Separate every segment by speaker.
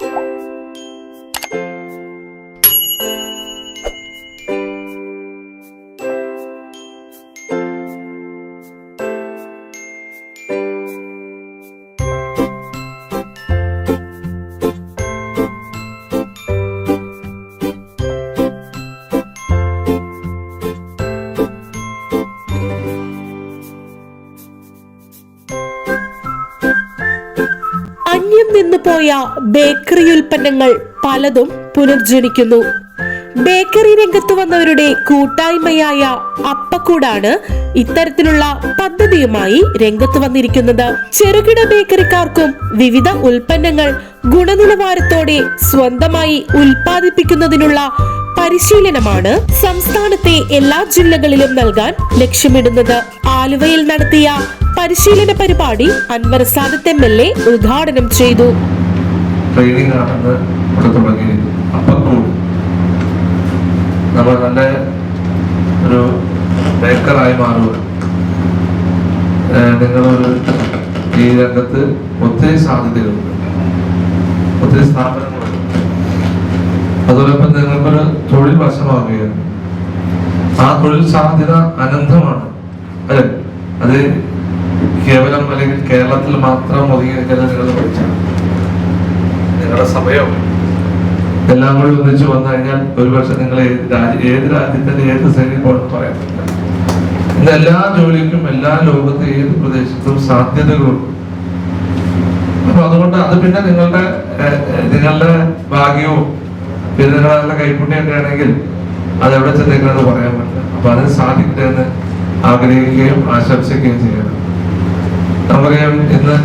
Speaker 1: Thank you നിന്നുപോയ bakery ഉൽപ്പന്നങ്ങൾ പലതും പുനർജനിക്കുന്നു. Bakery രംഗത്ത് വന്നവരുടെ കൂട്ടായ്മയായ അപ്പക്കൂടാണ് ഇത്തരത്തിലുള്ള പദ്ധതിയുമായി രംഗത്ത് വന്നിരിക്കുന്നത്. ചെറുകിട ബേക്കറിക്കാർക്കും വിവിധ ഉൽപ്പന്നങ്ങൾ ഗുണനിലവാരത്തോടെ സ്വന്തമായി ഉൽപ്പാദിപ്പിക്കുന്നതിനുള്ള പരിശീലനമാണ് സംസ്ഥാനത്തെ എല്ലാ ജില്ലകളിലും നൽകാൻ ലക്ഷ്യമിടുന്നത്. ആലുവയിൽ നടത്തിയ പരിശീലന പരിപാടി Anwar Sadath M L A ഉദ്ഘാടനം ചെയ്തു.
Speaker 2: ട്രെയിനിങ് ഒരു നിങ്ങളൊരു ഈ രംഗത്ത് ഒത്തിരി സാധ്യതകളുണ്ട്. ഒത്തിരി സ്ഥാപനങ്ങളുണ്ട്. അതോടൊപ്പം നിങ്ങൾക്കൊരു തൊഴിൽ വശമാകുകയാണ്. ആ തൊഴിൽ സാധ്യത അനന്തമാണ്. അല്ലെ? അത് കേവലം അല്ലെങ്കിൽ കേരളത്തിൽ മാത്രം ഒതുങ്ങി നിൽക്കുന്ന നിങ്ങൾ പഠിച്ചാണ് നിങ്ങളുടെ സമയം എല്ലാം കൂടി ഒന്നിച്ചു വന്നു കഴിഞ്ഞാൽ ഒരു പക്ഷെ നിങ്ങൾ ഏത് രാജ്യ രാജ്യത്തിന്റെ ഏത് സൈഡിൽ പോലും പറയാൻ ഇന്ന് എല്ലാ ജോലിക്കും എല്ലാ ലോകത്തെ ഏത് പ്രദേശത്തും സാധ്യതകളുണ്ട്. അപ്പൊ അതുകൊണ്ട് അത് പിന്നെ നിങ്ങളുടെ നിങ്ങളുടെ ഭാഗ്യവും പിന്നെ നല്ല കൈപ്പുണ്യൊക്കെ ആണെങ്കിൽ അത് എവിടെ ചെന്നേക്കണമെന്ന് പറയാൻ പറ്റില്ല. അപ്പൊ അതിന് സാധിക്കട്ടെ എന്ന് ആഗ്രഹിക്കുകയും ആശംസിക്കുകയും ചെയ്യണം നമുക്കറിയാം ഇന്ന്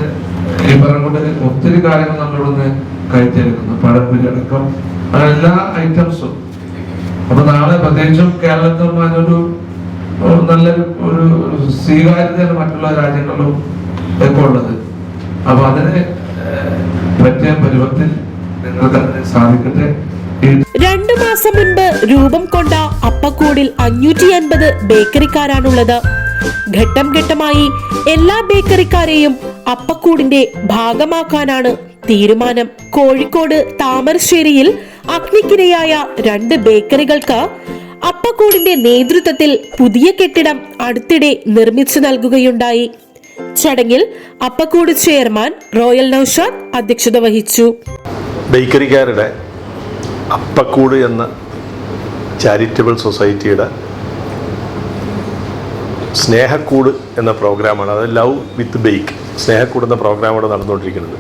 Speaker 2: ഈ പറഞ്ഞുകൊണ്ട് ഒത്തിരി കാര്യങ്ങൾ നമ്മളിവിടുന്ന് കഴിച്ചെടുക്കുന്നു പഴംപൊരി അടക്കം അങ്ങനെ എല്ലാ ഐറ്റംസും. അപ്പൊ നാളെ പ്രത്യേകിച്ചും കേരളത്തിൽ അതിനൊരു നല്ല ഒരു സ്വീകാര്യതയാണ് മറ്റുള്ള രാജ്യങ്ങളിലും ഒക്കെ ഉള്ളത്. അപ്പൊ അതിന് പറ്റിയ പരുവത്തിൽ നിങ്ങൾക്ക് സാധിക്കട്ടെ.
Speaker 1: രണ്ടു മാസം മുൻപ് രൂപം കൊണ്ട അപ്പക്കൂടിൽ അഞ്ഞൂറ്റി അൻപത് ബേക്കറിക്കാരാണുള്ളത്. ഘട്ടം ഘട്ടമായി എല്ലാ ബേക്കറിക്കാരെയും അപ്പക്കൂടിന്റെ ഭാഗമാക്കാനാണ് തീരുമാനം. കോഴിക്കോട് താമരശ്ശേരിയിൽ അഗ്നിക്കിരയായ രണ്ട് ബേക്കറികൾക്ക് അപ്പക്കൂടിന്റെ നേതൃത്വത്തിൽ പുതിയ കെട്ടിടം അടുത്തിടെ നിർമ്മിച്ചു നൽകുകയുണ്ടായി. ചടങ്ങിൽ അപ്പക്കൂട് ചെയർമാൻ റോയൽ നൌഷാദ് അധ്യക്ഷത വഹിച്ചു.
Speaker 3: ബേക്കറിക്കാരുടെ അപ്പക്കൂട് എന്ന ചാരിറ്റബിൾ സൊസൈറ്റിയുടെ സ്നേഹക്കൂട് എന്ന പ്രോഗ്രാമാണ് അത് ലവ് വിത്ത് ബേക്ക്. സ്നേഹക്കൂട് എന്ന പ്രോഗ്രാമാണ് നടന്നുകൊണ്ടിരിക്കുന്നത്.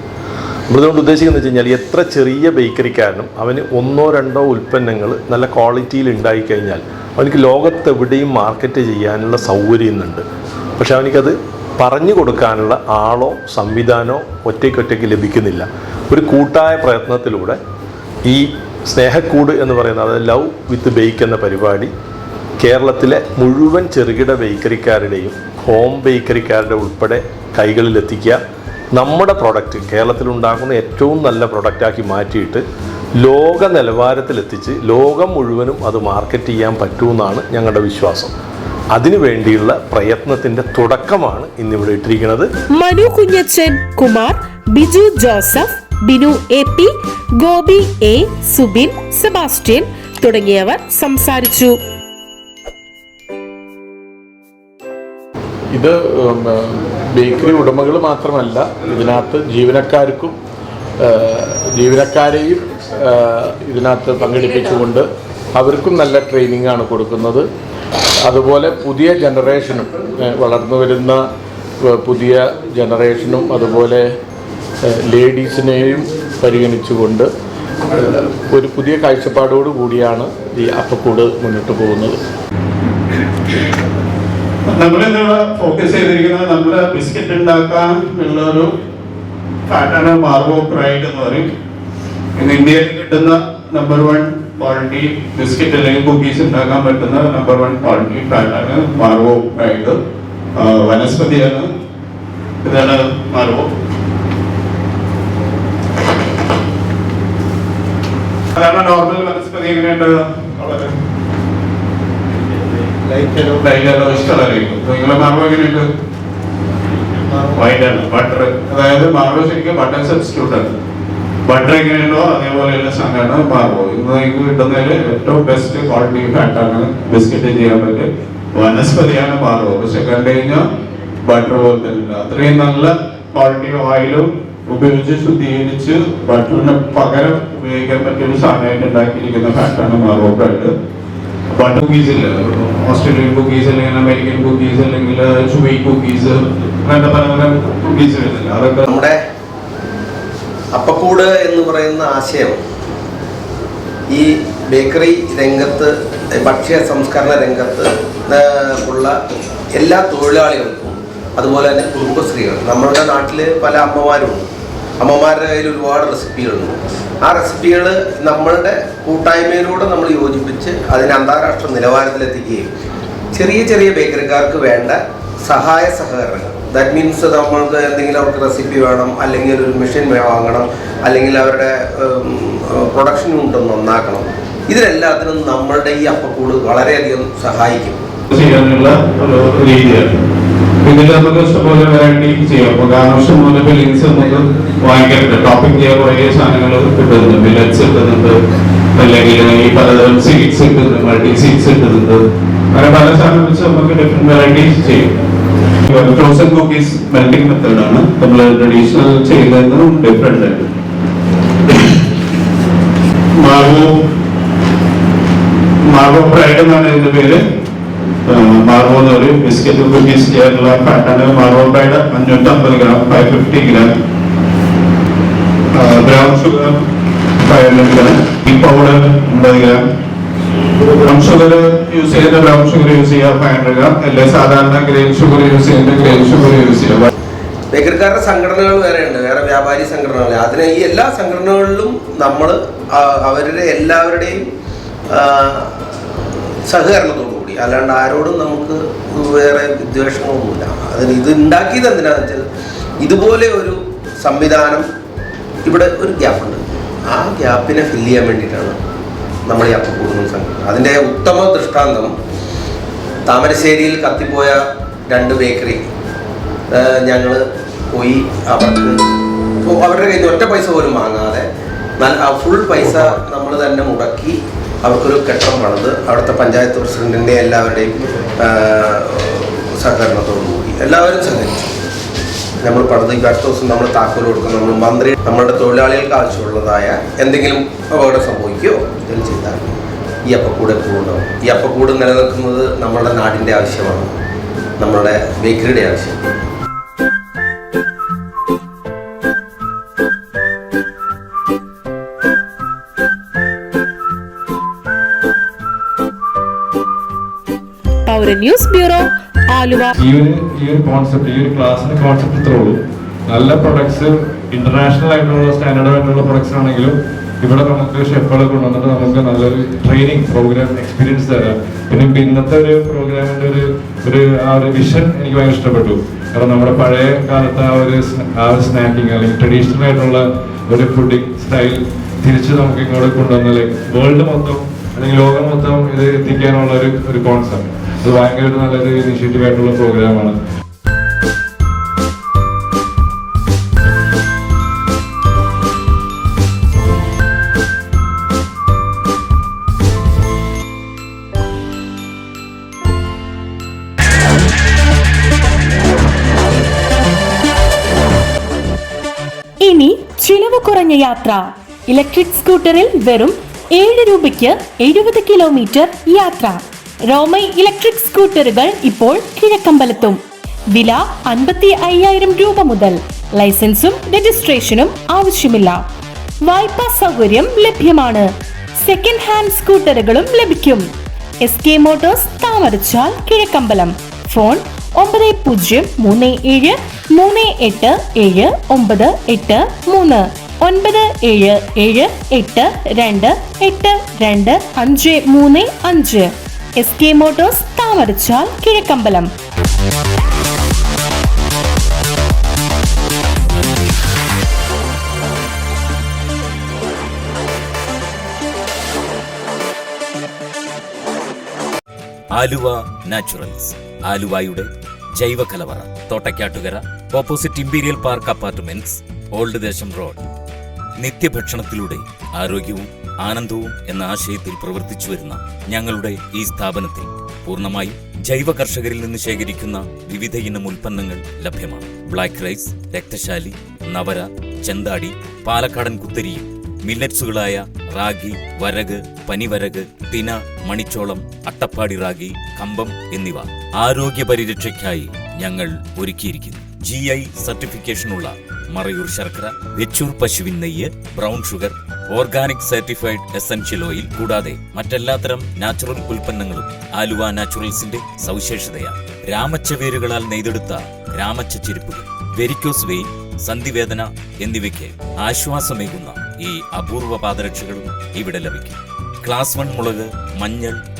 Speaker 3: നമ്മളിതുകൊണ്ട് ഉദ്ദേശിക്കുന്നത് വെച്ച് കഴിഞ്ഞാൽ എത്ര ചെറിയ ബേക്കറിക്കാരനും അവന് ഒന്നോ രണ്ടോ ഉൽപ്പന്നങ്ങൾ നല്ല ക്വാളിറ്റിയിൽ ഉണ്ടായിക്കഴിഞ്ഞാൽ അവനിക്ക് ലോകത്തെവിടെയും മാർക്കറ്റ് ചെയ്യാനുള്ള സൗകര്യം ഇന്നുണ്ട്. പക്ഷെ അവനിക്കത് പറഞ്ഞു കൊടുക്കാനുള്ള ആളോ സംവിധാനമോ ഒറ്റയ്ക്കൊറ്റയ്ക്ക് ലഭിക്കുന്നില്ല. ഒരു കൂട്ടായ പ്രയത്നത്തിലൂടെ ഈ സ്നേഹക്കൂട് എന്ന് പറയുന്നത് അതായത് ലവ് വിത്ത് ബേക്ക് എന്ന പരിപാടി കേരളത്തിലെ മുഴുവൻ ചെറുകിട ബേക്കറിക്കാരുടെയും ഹോം ബേക്കറിക്കാരുടെ ഉൾപ്പെടെ കൈകളിലെത്തിക്കുക. നമ്മുടെ പ്രൊഡക്റ്റ് കേരളത്തിലുണ്ടാക്കുന്ന ഏറ്റവും നല്ല പ്രൊഡക്റ്റാക്കി മാറ്റിയിട്ട് ലോക നിലവാരത്തിലെത്തിച്ച് ലോകം മുഴുവനും അത് മാർക്കറ്റ് ചെയ്യാൻ പറ്റുമെന്നാണ് ഞങ്ങളുടെ വിശ്വാസം. അതിനു വേണ്ടിയുള്ള പ്രയത്നത്തിന്റെ തുടക്കമാണ് ഇന്നിവിടെ ഇട്ടിരിക്കുന്നത്.
Speaker 1: Manu Kunjachan Kumar Biju Joseph Binu A P Gopi A Subin Sebastian തുടങ്ങിയവർ സംസാരിച്ചു.
Speaker 4: ഇത് ബേക്കറി ഉടമകൾ മാത്രമല്ല ഇതിനകത്ത് ജീവനക്കാർക്കും ജീവനക്കാരെയും ഇതിനകത്ത് പങ്കെടുപ്പിച്ചുകൊണ്ട് അവർക്കും നല്ല ട്രെയിനിങ് ആണ് കൊടുക്കുന്നത്. അതുപോലെ പുതിയ ജനറേഷനും വളർന്നു വരുന്ന പുതിയ ജനറേഷനും അതുപോലെ ലേഡീസിനെയും പരിഗണിച്ചുകൊണ്ട് ഒരു പുതിയ കാഴ്ചപ്പാടോടു കൂടിയാണ് ഈ അപ്പക്കൂട് മുന്നോട്ട് പോകുന്നത്.
Speaker 5: നമ്മളിന്നിവിടെ ഫോക്കസ് ചെയ്തിരിക്കുന്നത് നമ്മുടെ ബിസ്ക്കറ്റ് ഉണ്ടാക്കാൻ ഉള്ള ഒരു ഫാറ്റാണ് മാർഗോ പ്രൈഡ് എന്ന് പറയും. ഇന്ന് ഇന്ത്യയിൽ കിട്ടുന്ന നമ്പർ വൺ ക്വാളിറ്റി ബിസ്ക്കറ്റ് അല്ലെങ്കിൽ കുക്കീസ് ഉണ്ടാക്കാൻ പറ്റുന്ന നമ്പർ വൺ ക്വാളിറ്റി ഫാറ്റാണ് മാർഗോ പ്രൈഡ് വനസ്പതിയാണ് ഇതാണ് മാർഗോ സാധാരണ നോർമൽ വനസ്പതി എങ്ങനെയുണ്ട്? വളരെ ലൈറ്റ് യെല്ലോയിഷ് കളറായിരിക്കും നിങ്ങളെ മാർബോ എങ്ങനെയുണ്ട്? വൈറ്റ് ആണ്. ബട്ടർ അതായത് ശരിക്കും ബട്ടർ സബ്സ്റ്റിറ്റ്യൂട്ട് ആണ്. ബട്ടർ എങ്ങനെയുണ്ടോ അതേപോലെയുള്ള സംഘമാണ് മാർബോ ഇന്ന് നിങ്ങൾക്ക് കിട്ടുന്നതിൽ ഏറ്റവും ബെസ്റ്റ് ക്വാളിറ്റി ഫാറ്റാണ് ബിസ്ക്കറ്റ് ചെയ്യാൻ പറ്റും വനസ്പതിയാണ് മാർബോ പക്ഷെ കണ്ടു കഴിഞ്ഞാൽ ബട്ടർ പോലെ തന്നെ അത്രയും നല്ല ക്വാളിറ്റി ഓയിലും ഉപയോഗിച്ച് ശുദ്ധീകരിച്ച് ബട്ടറിന് പകരം ഉപയോഗിക്കാൻ പറ്റിയ ഒരു സാധനമായിട്ട് ഉണ്ടാക്കിയിരിക്കുന്ന ഫാക്ടറാണ് ബ്രെഡ് ബട്ടർ കുക്കീസ് ഇല്ല? ഓസ്ട്രേലിയൻ കുക്കീസ് അല്ലെങ്കിൽ അമേരിക്കൻ കുക്കീസ് അല്ലെങ്കിൽ ചുവി കുക്കീസ് അങ്ങനത്തെ പല പല കുക്കീസ് വരുന്നില്ല? അതൊക്കെ
Speaker 6: നമ്മുടെ അപ്പക്കൂട് എന്ന് പറയുന്ന ആശയം ഈ ബേക്കറി രംഗത്ത് ഭക്ഷ്യ സംസ്കരണ രംഗത്ത് ഉള്ള എല്ലാ തൊഴിലാളികൾക്കും അതുപോലെ തന്നെ കുടുംബശ്രീകൾ നമ്മളുടെ നാട്ടിൽ പല അമ്മമാരുണ്ട്. അമ്മമാരുടെ കയ്യിൽ ഒരുപാട് റെസിപ്പികളുണ്ട്. ആ റെസിപ്പികൾ നമ്മളുടെ കൂട്ടായ്മയിലൂടെ നമ്മൾ യോജിപ്പിച്ച് അതിനെ അന്താരാഷ്ട്ര നിലവാരത്തിലെത്തിക്കുകയും ചെറിയ ചെറിയ ബേക്കറിക്കാർക്ക് വേണ്ട സഹായ സഹകരണങ്ങൾ. ദാറ്റ് മീൻസ് നമ്മൾക്ക് എന്തെങ്കിലും അവർക്ക് റെസിപ്പി വേണം അല്ലെങ്കിൽ ഒരു മെഷീൻ വാങ്ങണം അല്ലെങ്കിൽ അവരുടെ പ്രൊഡക്ഷൻ യൂണിറ്റ് നന്നാക്കണം. ഇതിനെല്ലാത്തിനും നമ്മളുടെ ഈ അപ്പക്കൂട് വളരെയധികം സഹായിക്കും.
Speaker 5: ചെയ്യാനുള്ള ഇതിൽ നമുക്ക് ഇഷ്ടംപോലെ വെറൈറ്റി ചെയ്യാം. അപ്പൊ ഗാർണിഷ് മുതൽ ഫില്ലിങ്സ് നമുക്ക് വാങ്ങിക്കാറുണ്ട്. ടോപ്പിംഗ് ചെയ്യാൻ കുറേ സാധനങ്ങൾ കിട്ടുന്നുണ്ട്. മില്ലറ്റ്സ് കിട്ടുന്നുണ്ട്. അല്ലെങ്കിൽ ഈ പലതരം സീഡ്സ് കിട്ടുന്നുണ്ട്. മൾട്ടി സീഡ്സ് കിട്ടുന്നുണ്ട്. അങ്ങനെ പല സാധനം വെച്ച് നമുക്ക് ഡിഫറെന്റ് വെറൈറ്റീസ് ചെയ്യും. ഫ്രോസൺ കുക്കീസ് മെൽറ്റിംഗ് മെത്തേഡാണ് നമ്മൾ ട്രഡീഷണൽ ചെയ്യുന്നതും ഡിഫറെന്റ് ആണ്. മാർഗോ മാർഗോ ഫ്രൈഡ് എന്നാണ് ഇതിന്റെ പേര്. മാർഗോ എന്ന് പറയും ബിസ്ക്കറ്റ് കുക്കീസ് ചെയ്യാനുള്ള അല്ലെങ്കിൽ മാർഗോ ഫ്രൈഡ് അഞ്ഞൂറ്റമ്പത് gram five fifty gram brown sugar five hundred gram ഈ പൗഡർ അമ്പത് ഗ്രാം. ബ്രൗൺ ഷുഗർ യൂസ് ചെയ്യുന്ന ബ്രൗൺ ഷുഗർ യൂസ് ചെയ്യുക ഫൈവ് ഹൺഡ്രഡ് ഗ്രാം അല്ലെങ്കിൽ സാധാരണ ഗ്രെയിൻ ഷുഗർ യൂസ് ചെയ്യുന്ന ഗ്രെയിൻ ഷുഗർ യൂസ് ചെയ്യുക.
Speaker 6: ബേക്കറിക്കാരുടെ സംഘടനകൾ വേറെയുണ്ട് വേറെ വ്യാപാരി സംഘടനകൾ അതിന് ഈ എല്ലാ സംഘടനകളിലും നമ്മൾ അവരുടെ എല്ലാവരുടെയും സഹകരണത്തോടു കൂടി അല്ലാണ്ട് ആരോടും നമുക്ക് വേറെ വിദ്വേഷങ്ങളൊന്നുമില്ല. അതിന് ഇത് ഉണ്ടാക്കിയത് എന്തിനാണെന്ന് വെച്ചാൽ ഇതുപോലെ ഒരു സംവിധാനം ഇവിടെ ഒരു ഗ്യാപ്പുണ്ട്. ആ ഗ്യാപ്പിനെ ഫില്ല് ചെയ്യാൻ വേണ്ടിയിട്ടാണ് നമ്മൾ ഈ അപ്പക്കൂടുന്ന സംഘടന അതിന്റെ ഉത്തമ ദൃഷ്ടാന്തം താമരശ്ശേരിയിൽ കത്തിപ്പോയ രണ്ട് ബേക്കറി ഞങ്ങൾ പോയി അവർക്ക് അവരുടെ കയ്യിൽ ഒറ്റ പൈസ പോലും വാങ്ങാതെ ഫുൾ പൈസ നമ്മൾ തന്നെ മുടക്കി അവർക്കൊരു കെട്ടിടം പണിത് അവിടുത്തെ പഞ്ചായത്ത് പ്രസിഡന്റിന്റെ എല്ലാവരുടെയും ആ, സഹകരണത്തോടു കൂടി എല്ലാവരും സഹകരിച്ചു. നമ്മൾ പണിത് ഈ അടുത്ത ദിവസം നമ്മൾ താക്കോൽ കൊടുക്കും നമ്മൾ മന്ത്രി നമ്മളുടെ തൊഴിലാളികൾക്ക് ആവശ്യമുള്ളതായ എന്തെങ്കിലും അപകടം സംഭവിക്കുകയോ എന്തെങ്കിലും ചെയ്താൽ ഈ അപ്പക്കൂട് എപ്പോഴും ഈ അപ്പക്കൂട് നിലനിൽക്കുന്നത് നമ്മളുടെ നാടിന്റെ ആവശ്യമാണ്. നമ്മളുടെ ബേക്കറിയുടെ ആവശ്യം
Speaker 1: പൗര ന്യൂസ് ബ്യൂറോ ആലുവ.
Speaker 7: ഈ ഒരു ഈ ഒരു കോൺസെപ്റ്റ് ഈ ഒരു ക്ലാസ്സിന്റെ കോൺസെപ്റ്റ് ഇത്രേ ഉള്ളൂ. നല്ല പ്രൊഡക്ട്സ് ഇന്റർനാഷണൽ ആയിട്ടുള്ള സ്റ്റാൻഡേർഡ് ആയിട്ടുള്ള പ്രൊഡക്ട്സ് ആണെങ്കിലും ഇവിടെ നമുക്ക് ഷെഫുകളെ കൊണ്ടുവന്നിട്ട് നമുക്ക് നല്ലൊരു ട്രെയിനിങ് പ്രോഗ്രാം എക്സ്പീരിയൻസ് തരാം. പിന്നെ ഇന്നത്തെ ഒരു പ്രോഗ്രാമിന്റെ ഒരു ഒരു ആ ഒരു വിഷൻ എനിക്ക് ഭയങ്കര ഇഷ്ടപ്പെട്ടു. കാരണം നമ്മുടെ പഴയ കാലത്ത് ആ ഒരു ആ ഒരു സ്നാക്കിങ് അല്ലെങ്കിൽ ട്രഡീഷണൽ ആയിട്ടുള്ള ഒരു ഫുഡിങ് സ്റ്റൈൽ തിരിച്ച് നമുക്ക് ഇങ്ങോട്ട് കൊണ്ടുവന്ന വേൾഡ് മൊത്തം അല്ലെങ്കിൽ ലോകം മൊത്തം ഇത് എത്തിക്കാനുള്ള ഒരു ഒരു കോൺസെപ്റ്റ് അത് ഭയങ്കര നല്ലൊരു ഇനിഷ്യേറ്റീവ് ആയിട്ടുള്ള പ്രോഗ്രാമാണ്
Speaker 1: ഇനി ചിലവ് കുറഞ്ഞ യാത്ര. ഇലക്ട്രിക് സ്കൂട്ടറിൽ വെറും ഏഴ് രൂപയ്ക്ക് എഴുപത് കിലോമീറ്റർ യാത്ര. റോമൈ ഇലക്ട്രിക് സ്കൂട്ടറുകൾ ഇപ്പോൾ കിഴക്കമ്പലത്തും. വില അൻപത്തി അയ്യായിരം രൂപ മുതൽ ലൈസൻസും രജിസ്ട്രേഷനും ആവശ്യമില്ല. വായ്പാ സൗകര്യം ലഭ്യമാണ്. സെക്കൻഡ് ഹാൻഡ് സ്കൂട്ടറുകളും ലഭിക്കും. S K motors Thamarachal Kizhakkambalam. Phone ഒമ്പത് പൂജ്യം മൂന്ന് ഏഴ് മൂന്ന് എട്ട് ഏഴ് ഒമ്പത് എട്ട് മൂന്ന് ഒൻപത് ഏഴ് ഏഴ് എട്ട് രണ്ട് എട്ട് രണ്ട് അഞ്ച് മൂന്ന് അഞ്ച്. S K motors Thamarachal Kizhakkambalam.
Speaker 8: Aluva naturals. ആലുവയുടെ ജൈവ കലവറ Thottakkattukara opposite imperial park apartments old Desam road. നിത്യഭക്ഷണത്തിലൂടെ ആരോഗ്യവും ആനന്ദവും എന്ന ആശയത്തിൽ പ്രവർത്തിച്ചു വരുന്ന ഞങ്ങളുടെ ഈ സ്ഥാപനത്തിൽ പൂർണമായി ജൈവ കർഷകരിൽ നിന്ന് ശേഖരിക്കുന്ന വിവിധ ഇനം ഉൽപ്പന്നങ്ങൾ ലഭ്യമാണ്. ബ്ലാക്ക് റൈസ് രക്തശാലി നവര ചെന്താടി പാലക്കാടൻ കുത്തരിയും മില്ലറ്റ്സുകളായ റാഗി വരക് പനിവരക് തിന മണിച്ചോളം അട്ടപ്പാടി റാഗി കമ്പം എന്നിവ ആരോഗ്യ പരിരക്ഷയ്ക്കായി ഞങ്ങൾ ഒരുക്കിയിരിക്കുന്നു. ജി ഐ സർട്ടിഫിക്കേഷനുള്ള മറയൂർ ശർക്കര വെച്ചൂർ പശുവിൻ നെയ്യ് brown sugar organic certified essential oil കൂടാതെ മറ്റെല്ലാത്തരം നാച്ചുറൽ ഉൽപ്പന്നങ്ങളും ആലുവ നാച്ചുറൽസിന്റെ സവിശേഷതയാണ്. രാമച്ച വേരുകളാൽ നെയ്തെടുത്ത രാമച്ച ചെരുപ്പുകൾ വെരിക്കോസ് വെയിൻ സന്ധിവേദന എന്നിവയ്ക്ക് ആശ്വാസമേകുന്ന ഈ അപൂർവ പാദരക്ഷകളും ഇവിടെ ലഭിക്കും. ക്ലാസ് വൺ മുളക് മഞ്ഞൾ